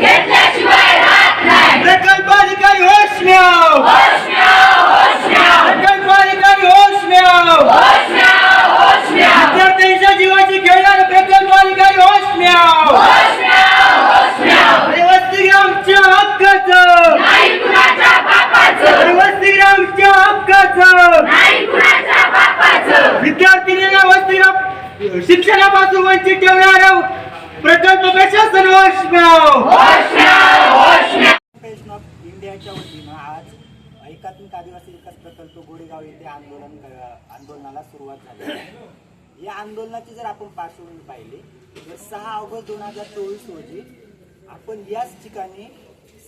Get next hot knife! Let's go, buddy, go, horse meow! प्रशासन इंडियाच्या वतीनं आज एकात्मिक आदिवासी विकास प्रकल्प गोडेगाव येथे आंदोलन आंदोलनाला सुरुवात झाली आहे. या आंदोलनाची जर आपण पार्श्वभूमी पाहिली तर सहा ऑगस्ट दोन हजार चोवीस रोजी आपण याच ठिकाणी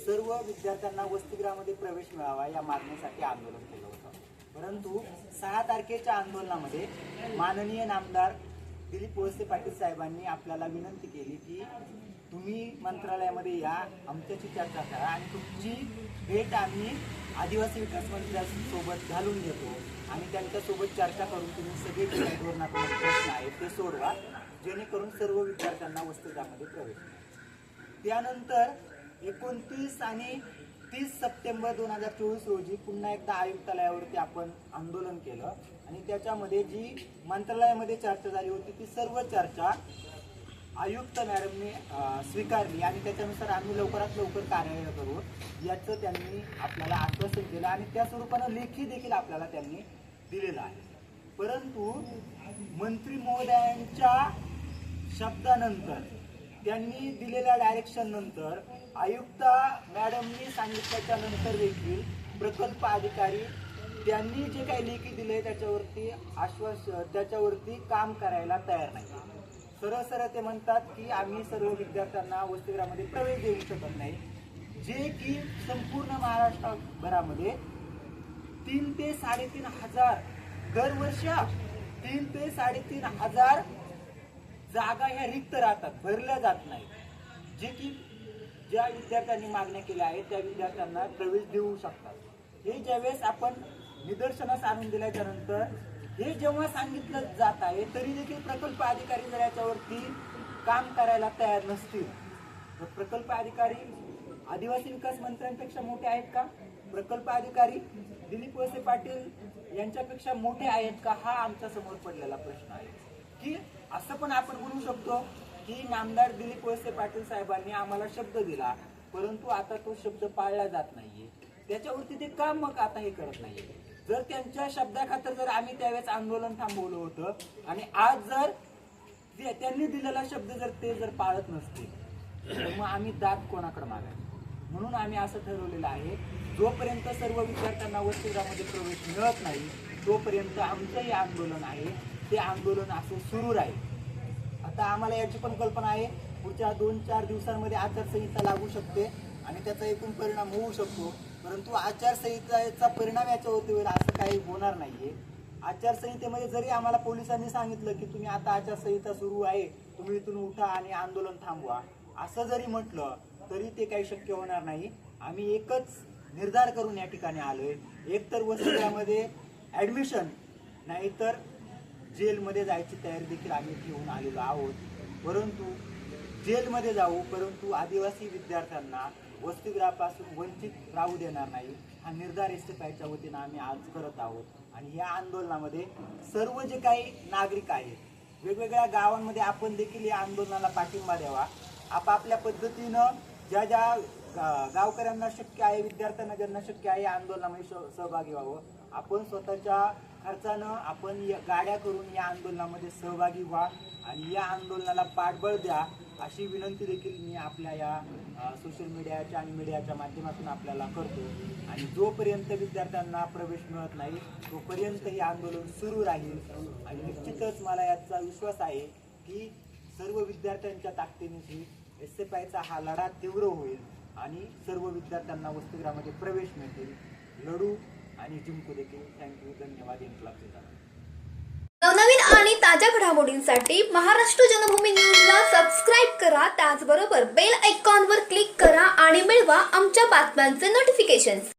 सर्व विद्यार्थ्यांना वसतिगृहामध्ये प्रवेश मिळावा या मागणीसाठी आंदोलन केलं होतं परंतु सहा तारखेच्या आंदोलनामध्ये माननीय नामदार दिलीप वळसे पाटील साहेबांनी आपल्याला विनंती केली की तुम्ही मंत्रालयामध्ये या आमच्याशी चर्चा करा आणि तुमची भेट आम्ही आदिवासी विकास मंत्र्यांसोबत घालून घेतो आणि त्यांच्यासोबत चर्चा करून तुम्ही सगळे काही धोरणात्मक प्रश्न आहेत ते सोडवा जेणेकरून सर्व विद्यार्थ्यांना वसतिगृहामध्ये प्रवेश त्यानंतर एकोणतीस आणि तीस सप्टेंबर दोन हजार चोवीस रोजी पुन्हा एकदा आयुक्तालयावरती आपण आंदोलन केलं. आणि त्याच्यामध्ये जी मंत्रालयामध्ये चर्चा झाली होती ती सर्व चर्चा आयुक्त मॅडमने स्वीकारली. आणि त्याच्यानुसार आम्ही लवकरात लवकर कार्यालय करू. याचं त्यांनी आपल्याला आश्वासन दिलं आणि त्या स्वरूपानं लेखी देखील आपल्याला त्यांनी दिलेलं आहे. परंतु मंत्री महोदयांच्या शब्दानंतर त्यांनी दिलेल्या डायरेक्शन नंतर आयुक्त मॅडमनी सांगितल्याच्या नंतर देखील प्रकल्प अधिकारी त्यांनी जे काही लेखी दिले त्याच्यावरती आश्वास त्याच्यावरती काम करायला तयार नाही. सरळ सरळ ते म्हणतात की आम्ही सर्व विद्यार्थ्यांना वसतिगृहामध्ये प्रवेश देऊ शकत नाही. जे की संपूर्ण महाराष्ट्रभरामध्ये तीन ते साडेतीन हजार दरवर्षी तीन ते साडेतीन हजार जागा ह्या रिक्त राहतात भरल्या जात नाही जे की ज्या विद्यार्थ्यांनी मागण्या केल्या आहेत त्या विद्यार्थ्यांना प्रवेश देऊ शकतात. हे ज्यावेळेस आपण निदर्शनास आणून दिल्याच्या नंतर हे जेव्हा सांगितलं जात आहे तरी देखील प्रकल्प अधिकारी जर याच्यावरती काम करायला तयार नसतील तर प्रकल्प अधिकारी आदिवासी विकास मंत्र्यांपेक्षा मोठे आहेत का? प्रकल्प अधिकारी दिलीप वळसे पाटील यांच्यापेक्षा मोठे आहेत का? हा आमच्यासमोर पडलेला प्रश्न आहे. की असं पण आपण म्हणू शकतो की नामदार दिलीप वळसे पाटील साहेबांनी आम्हाला शब्द दिला परंतु आता तो शब्द पाळला जात नाहीये. त्याच्यावरती ते काम मग आता हे करत नाहीये. जर त्यांच्या शब्दाखातर जर आम्ही त्यावेळेस आंदोलन थांबवलं होतं आणि आज जर त्यांनी दिलेला शब्द जर ते जर पाळत नसतील तर मग आम्ही दात कोणाकडे मागायचं म्हणून आम्ही असं ठरवलेलं आहे जोपर्यंत सर्व विद्यार्थ्यांना वसतिगृहामध्ये प्रवेश मिळत नाही तोपर्यंत आमचं हे आंदोलन आहे. ते आंदोलन असं सुरू राहील. आता आम्हाला याची पण कल्पना आहे पुढच्या दोन चार दिवसांमध्ये आचारसंहिता लागू शकते आणि त्याचा एकूण परिणाम होऊ शकतो. परंतु आचारसंहितेचा परिणाम याच्यावरती होईल असं काही होणार नाहीये. आचारसंहितेमध्ये जरी आम्हाला पोलिसांनी सांगितलं की तुम्ही आता आचारसंहिता सुरू आहे तुम्ही इथून उठा आणि आंदोलन थांबवा. असं जरी म्हटलं तरी ते काही शक्य होणार नाही. आम्ही एकच निर्धार करून या ठिकाणी आलोय. एकतर वसतिगृहामध्ये ऍडमिशन नाहीतर जेलमध्ये जायची तयारी देखील आम्ही घेऊन आलेलो आहोत. परंतु जेलमध्ये जाऊ परंतु आदिवासी विद्यार्थ्यांना वसतिगृहापासून वंचित राहू देणार नाही हा निर्धार एस टी आयच्या वतीनं आम्ही आज करत आहोत. आणि या आंदोलनामध्ये सर्व जे काही नागरिक आहेत वेगवेगळ्या गावांमध्ये आपण देखील या आंदोलनाला पाठिंबा द्यावा. आपापल्या पद्धतीनं ज्या ज्या गा- गावकऱ्यांना शक्य आहे विद्यार्थ्यांना ज्यांना शक्य आहे या आंदोलनामध्ये स- सहभागी व्हावं. आपण स्वतःच्या खर्चानं आपण या गाड्या करून या आंदोलनामध्ये सहभागी व्हा आणि या आंदोलनाला पाठबळ द्या अशी विनंती देखील मी आपल्या या सोशल मीडियाच्या आणि मीडियाच्या माध्यमातून आपल्याला करतो. आणि जोपर्यंत विद्यार्थ्यांना प्रवेश मिळत नाही तोपर्यंत हे आंदोलन सुरू राहील. आणि निश्चितच मला याचा विश्वास आहे की सर्व विद्यार्थ्यांच्या ताकदीने एस एफ आयचा हा लढा तीव्र होईल आणि सर्व विद्यार्थ्यांना वसतिगृहामध्ये प्रवेश मिळतील. लढू आणि जिंकू देखील. थँक्यू धन्यवाद. नवनवीन आणि ताज्या घडामोडींसाठी महाराष्ट्र जनभूमी न्यूजला सबस्क्राईब करा. त्याचबरोबर बेल आयकॉनवर क्लिक करा आणि मिळवा आमच्या बातम्यांचे नोटिफिकेशन्स